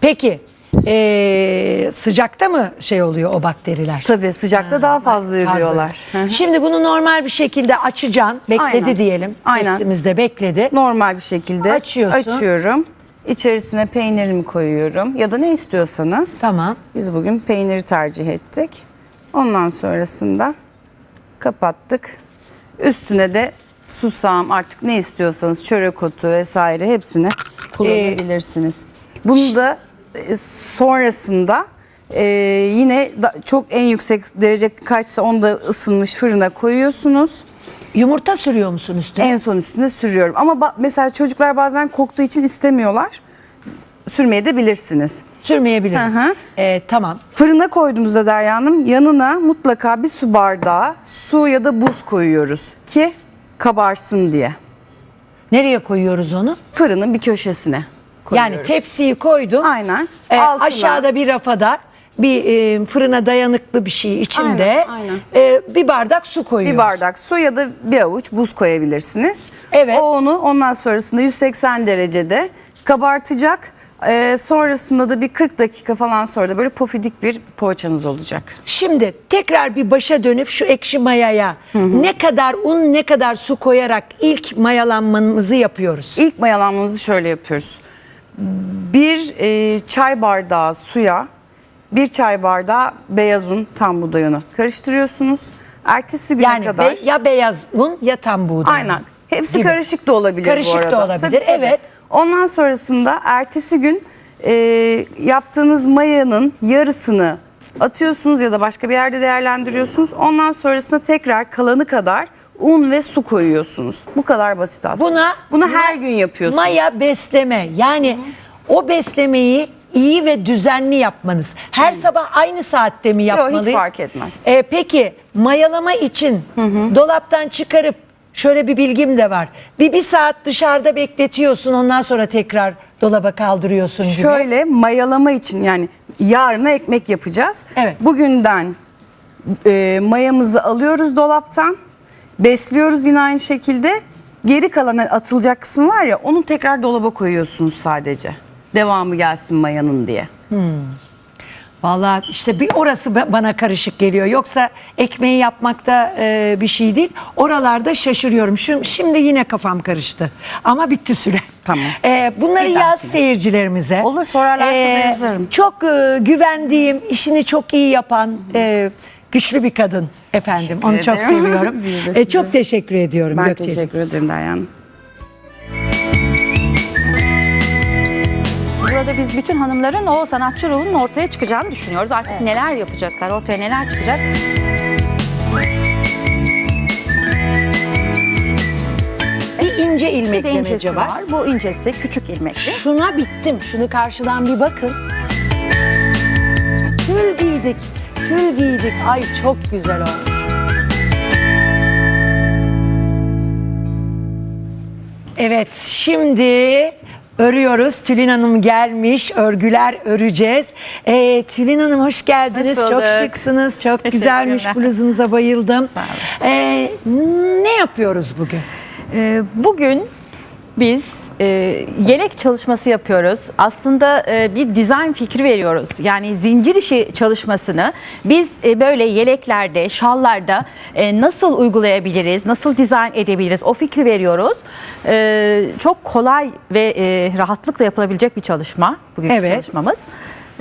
Peki ee, sıcakta mı şey oluyor o bakteriler? Tabii sıcakta daha fazla yürüyorlar. Şimdi bunu normal bir şekilde açacaksın. Bekledi Aynen. diyelim. Aynen. Tepsimizde bekledi. Normal bir şekilde Açıyorsun. açıyorum. İçerisine peynirimi koyuyorum ya da ne istiyorsanız. Tamam. Biz bugün peyniri tercih ettik. Ondan sonrasında kapattık. Üstüne de susam artık ne istiyorsanız çörek otu vesaire hepsini kullanabilirsiniz. Bunu da sonrasında e, yine da- çok en yüksek derece kaçsa onu da ısınmış fırına koyuyorsunuz. Yumurta sürüyor musun üstüne? En son üstüne sürüyorum. Ama mesela çocuklar bazen koktuğu için istemiyorlar. Sürmeye de bilirsiniz. Sürmeyebiliriz. Hı hı. Ee, tamam. Fırına koyduğumuzda Derya Hanım yanına mutlaka bir su bardağı su ya da buz koyuyoruz ki kabarsın diye. Nereye koyuyoruz onu? Fırının bir köşesine koyuyoruz. Yani tepsiyi koydum. Aynen. Altına- aşağıda bir rafada bir e, fırına dayanıklı bir şey içinde Aynen, aynen. e, bir bardak su koyuyoruz. bir bardak su ya da bir avuç buz koyabilirsiniz. Evet. O onu ondan sonrasında 180 derecede kabartacak. Ee, sonrasında da bir 40 dakika falan sonra da böyle pofidik bir poğaçanız olacak. Şimdi tekrar bir başa dönüp şu ekşi mayaya ne kadar un ne kadar su koyarak ilk mayalanmamızı yapıyoruz. İlk mayalanmamızı şöyle yapıyoruz. Bir e, çay bardağı suya bir çay bardağı beyaz un tam buğday unu karıştırıyorsunuz. Ertesi güne Yani kadar. be- ya beyaz un ya tam buğday. Aynen. Hepsi Gibi. karışık da olabilir Karışık bu da arada. olabilir, evet. Ondan sonrasında ertesi gün e, yaptığınız mayanın yarısını atıyorsunuz ya da başka bir yerde değerlendiriyorsunuz. Ondan sonrasında tekrar kalanı kadar un ve su koyuyorsunuz. Bu kadar basit aslında. Buna Bunu her gün yapıyorsunuz. Maya besleme. Yani o beslemeyi iyi ve düzenli yapmanız. Her sabah aynı saatte mi hiç yapmalıyız? fark etmez. Ee, peki mayalama için dolaptan çıkarıp şöyle bir bilgim de var. Bir bir saat dışarıda bekletiyorsun ondan sonra tekrar dolaba kaldırıyorsun gibi. Şöyle mayalama için yani yarına ekmek yapacağız. Evet. Bugünden e, mayamızı alıyoruz dolaptan. Besliyoruz yine aynı şekilde. Geri kalan atılacak kısım var ya onu tekrar dolaba koyuyorsunuz sadece. Devamı gelsin mayanın diye. Vallahi işte bir orası ba- bana karışık geliyor. Yoksa ekmeği yapmakta e, bir şey değil. Oralarda şaşırıyorum. Şu, şimdi yine kafam karıştı. Ama bitti süre. Tamam. E, bunları Bir yaz dahakine. seyircilerimize. Olur, sorarlarsa da yazarım. Çok e, güvendiğim, işini çok iyi yapan e, güçlü bir kadın efendim. Teşekkür Onu çok ederim. seviyorum. E, çok teşekkür ediyorum Ben Gökçe'ciğim. teşekkür ederim Hanım. Burada biz bütün hanımların o sanatçı ruhunun ortaya çıkacağını düşünüyoruz. Artık neler yapacaklar, ortaya neler çıkacak. Bir ince Bir de incesi var. var. Bu incesi küçük ilmekli. Şuna bittim. Şunu karşıdan bir bakın. Tül giydik. Tül giydik. Ay çok güzel olmuş. Evet şimdi örüyoruz. Tülin Hanım gelmiş. Örgüler öreceğiz. Ee, Tülin Hanım hoş geldiniz. Hoş çok bulduk. şıksınız. Çok güzelmiş. Bluzunuza bayıldım. Sağ olun. Ee, ne yapıyoruz bugün? Ee, Bugün biz e, yelek çalışması yapıyoruz. Aslında e, bir dizayn fikri veriyoruz. Yani zincir işi çalışmasını biz e, böyle yeleklerde, şallarda e, nasıl uygulayabiliriz, nasıl dizayn edebiliriz o fikri veriyoruz. E, Çok kolay ve e, rahatlıkla yapılabilecek bir çalışma bugünkü Evet. çalışmamız.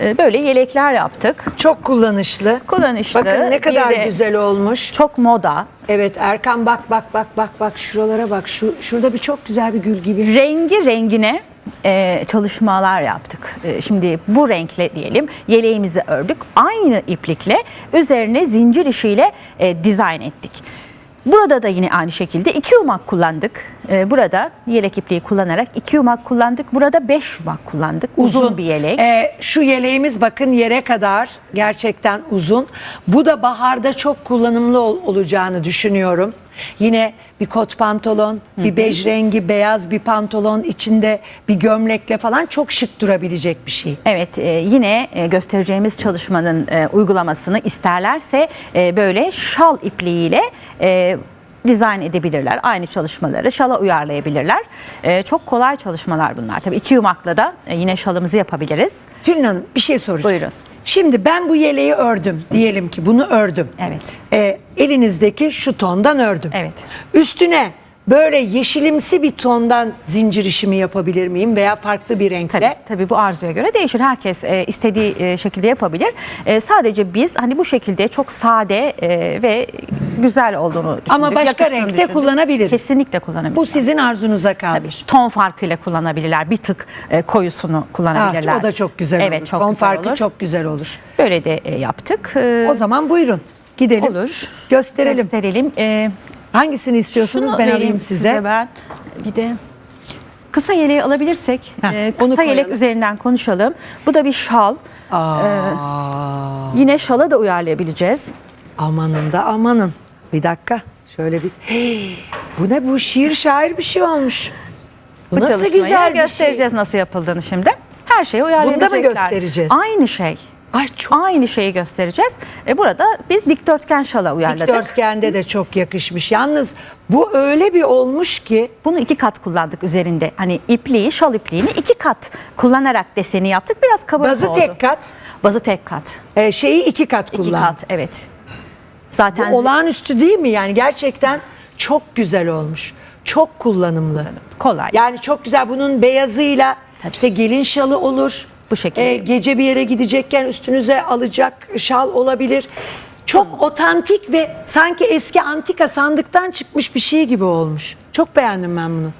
E, Böyle yelekler yaptık. Çok kullanışlı. Kullanışlı. Bakın ne Bir kadar de güzel olmuş. Çok moda. Evet Erkan bak bak bak bak bak şuralara bak. Şu şurada bir çok güzel bir gül gibi. rengi rengine e, çalışmalar yaptık. E, şimdi bu renkle diyelim yeleğimizi ördük. Aynı iplikle üzerine zincir işiyle e, dizayn ettik. Burada da yine aynı şekilde iki yumak kullandık. E, burada yelek ipliği kullanarak iki yumak kullandık. Burada beş yumak kullandık. Uzun, bir yelek. Ee, şu yeleğimiz bakın yere kadar gerçekten uzun. Bu da baharda çok kullanımlı ol- olacağını düşünüyorum. Yine bir kot pantolon, bir bej rengi beyaz bir pantolon içinde bir gömlekle falan çok şık durabilecek bir şey. Evet e, yine e, göstereceğimiz çalışmanın e, uygulamasını isterlerse e, böyle şal ipliğiyle e, dizayn edebilirler. Aynı çalışmaları şala uyarlayabilirler. E, çok kolay çalışmalar bunlar. Tabii iki yumakla da e, yine şalımızı yapabiliriz. Tülin Hanım bir şey soracağım. Buyurun. Şimdi ben bu yeleği ördüm. Diyelim ki bunu ördüm. Evet. Ee, elinizdeki şu tondan ördüm. Evet. Üstüne böyle yeşilimsi bir tondan zincir işimi yapabilir miyim veya farklı bir renkle? Tabii, tabii bu arzuya göre değişir. Herkes e, istediği e, şekilde yapabilir. E, sadece biz hani bu şekilde çok sade e, ve güzel olduğunu düşündük. Ama başka yakıştığını renkte düşündük. kullanabiliriz. Kesinlikle kullanabilir. Bu sizin arzunuza kalmış. ton farkıyla kullanabilirler. Bir tık e, koyusunu kullanabilirler. Ah, o da çok güzel evet, olur. Çok Ton güzel farkı olur. çok güzel olur. Böyle de e, yaptık. E, O zaman buyurun gidelim. olur. Gösterelim. Gösterelim. E, Hangisini istiyorsunuz şunu ben vereyim alayım size. Ben bir de kısa yeleği alabilirsek Heh, e, onu kısa yelek üzerinden konuşalım. Bu da bir şal. Aa, Yine şala da uyarlayabileceğiz. amanın da amanın. Bir dakika şöyle bir. Hey, bu ne bu şiir şair bir şey olmuş. Bu, Bu nasıl güzel bir şey. göstereceğiz nasıl yapıldığını şimdi. Her şeyi uyarlayabilecekler. göstereceğiz? Aynı şey. Ay çok Aynı şeyi göstereceğiz. E burada biz dikdörtgen şala uyarladık. dikdörtgende de çok yakışmış. Yalnız bu öyle bir olmuş ki Bunu iki kat kullandık üzerinde. Hani ipliği, şal ipliğini iki kat kullanarak deseni yaptık. Biraz kabarık bazı oldu. tek kat, Bazı tek kat. e, şeyi iki kat İki kullan. kat evet. Zaten Bu olağanüstü değil mi? Yani gerçekten çok güzel olmuş. Çok kullanımlı. kolay. Yani çok güzel. Bunun beyazıyla işte gelin şalı olur. Bu şekilde. Ee, gece bir yere gidecekken üstünüze alacak şal olabilir. Çok otantik ve sanki eski antika sandıktan çıkmış bir şey gibi olmuş. Çok beğendim ben bunu.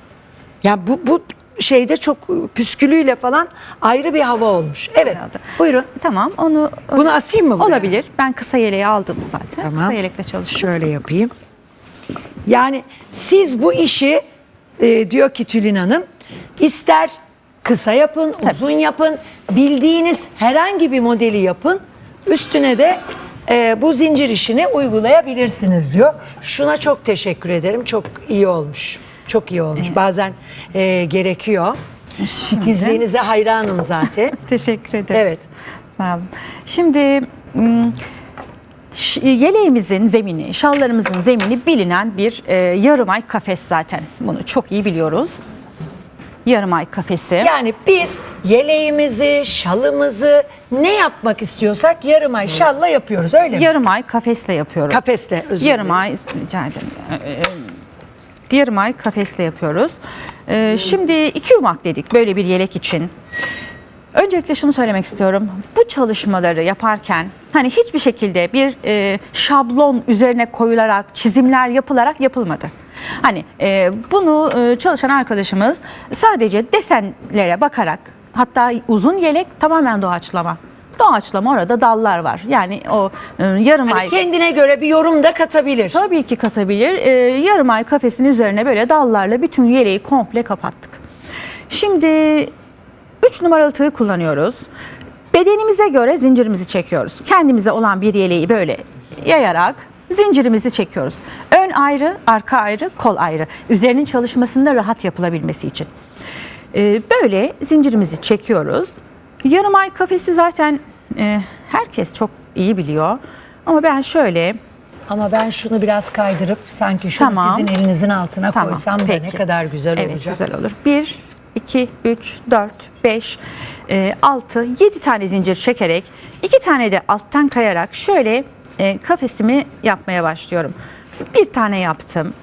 Ya bu bu şeyde çok püskülüyle falan ayrı bir hava olmuş. Evet. Herhalde. Buyurun. Tamam onu Bunu asayım mı buraya? olabilir. Ben kısa yeleği aldım zaten. Tamam. Kısa yelekle çalışıyorum. Şöyle yapayım. Yani siz bu işi e, diyor ki Tülin Hanım ister kısa yapın, uzun yapın, bildiğiniz herhangi bir modeli yapın. Üstüne de e, bu zincir işini uygulayabilirsiniz diyor. Şuna çok teşekkür ederim. Çok iyi olmuş. Çok iyi olmuş. Bazen e, gerekiyor. Titizliğinize hayranım zaten. Teşekkür ederim. Evet. Sağ olun. Şimdi ş- yeleğimizin zemini, şallarımızın zemini bilinen bir e, yarım ay kafes zaten. Bunu çok iyi biliyoruz. Yarım ay kafesi. Yani biz yeleğimizi, şalımızı ne yapmak istiyorsak yarım ay şalla yapıyoruz öyle mi? Yarım ay kafesle yapıyoruz. Kafesle, özür Yarım ay rica ederim. Ee, Yarım ay kafesle yapıyoruz. Ee, şimdi iki yumak dedik böyle bir yelek için. Öncelikle şunu söylemek istiyorum. Bu çalışmaları yaparken hani hiçbir şekilde bir e, şablon üzerine koyularak, çizimler yapılarak yapılmadı. Hani e, bunu e, çalışan arkadaşımız sadece desenlere bakarak hatta uzun yelek tamamen doğaçlama. Doğaçlama orada dallar var. Yani o e, yarım Hani ay kendine göre bir yorum da katabilir. Tabii ki katabilir. Ee, yarım ay kafesin üzerine böyle dallarla bütün yeleği komple kapattık. Şimdi 3 numaralı tığı kullanıyoruz. Bedenimize göre zincirimizi çekiyoruz. Kendimize olan bir yeleği böyle yayarak zincirimizi çekiyoruz. Ön ayrı, arka ayrı, kol ayrı. Üzerinin çalışmasında rahat yapılabilmesi için. Ee, böyle zincirimizi çekiyoruz. Yarım ay kafesi zaten e, herkes çok iyi biliyor. Ama ben şöyle Ama ben şunu biraz kaydırıp sanki şunu Tamam. sizin elinizin altına Tamam, koysam da ne peki. kadar güzel evet, olacak. güzel olur. 1, 2, 3, 4, 5, 6, 7 tane zincir çekerek, 2 tane de alttan kayarak şöyle e, kafesimi yapmaya başlıyorum. Bir tane yaptım.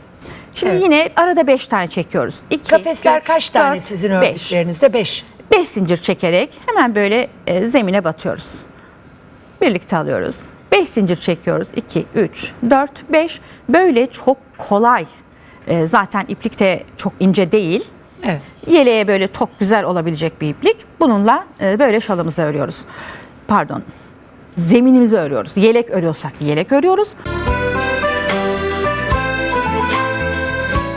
Şimdi Evet. yine arada 5 tane çekiyoruz. 2, Kafesler kaç tane sizin ördüklerinizde? Beş. 5 zincir çekerek hemen böyle e, zemine batıyoruz. Birlikte alıyoruz. 5 zincir çekiyoruz. 2, 3, 4, 5. Böyle çok kolay. E, zaten iplik de çok ince değil. Evet. Yeleğe böyle tok güzel olabilecek bir iplik. Bununla e, böyle şalımızı örüyoruz. Pardon. Zeminimizi örüyoruz. Yelek örüyorsak yelek örüyoruz.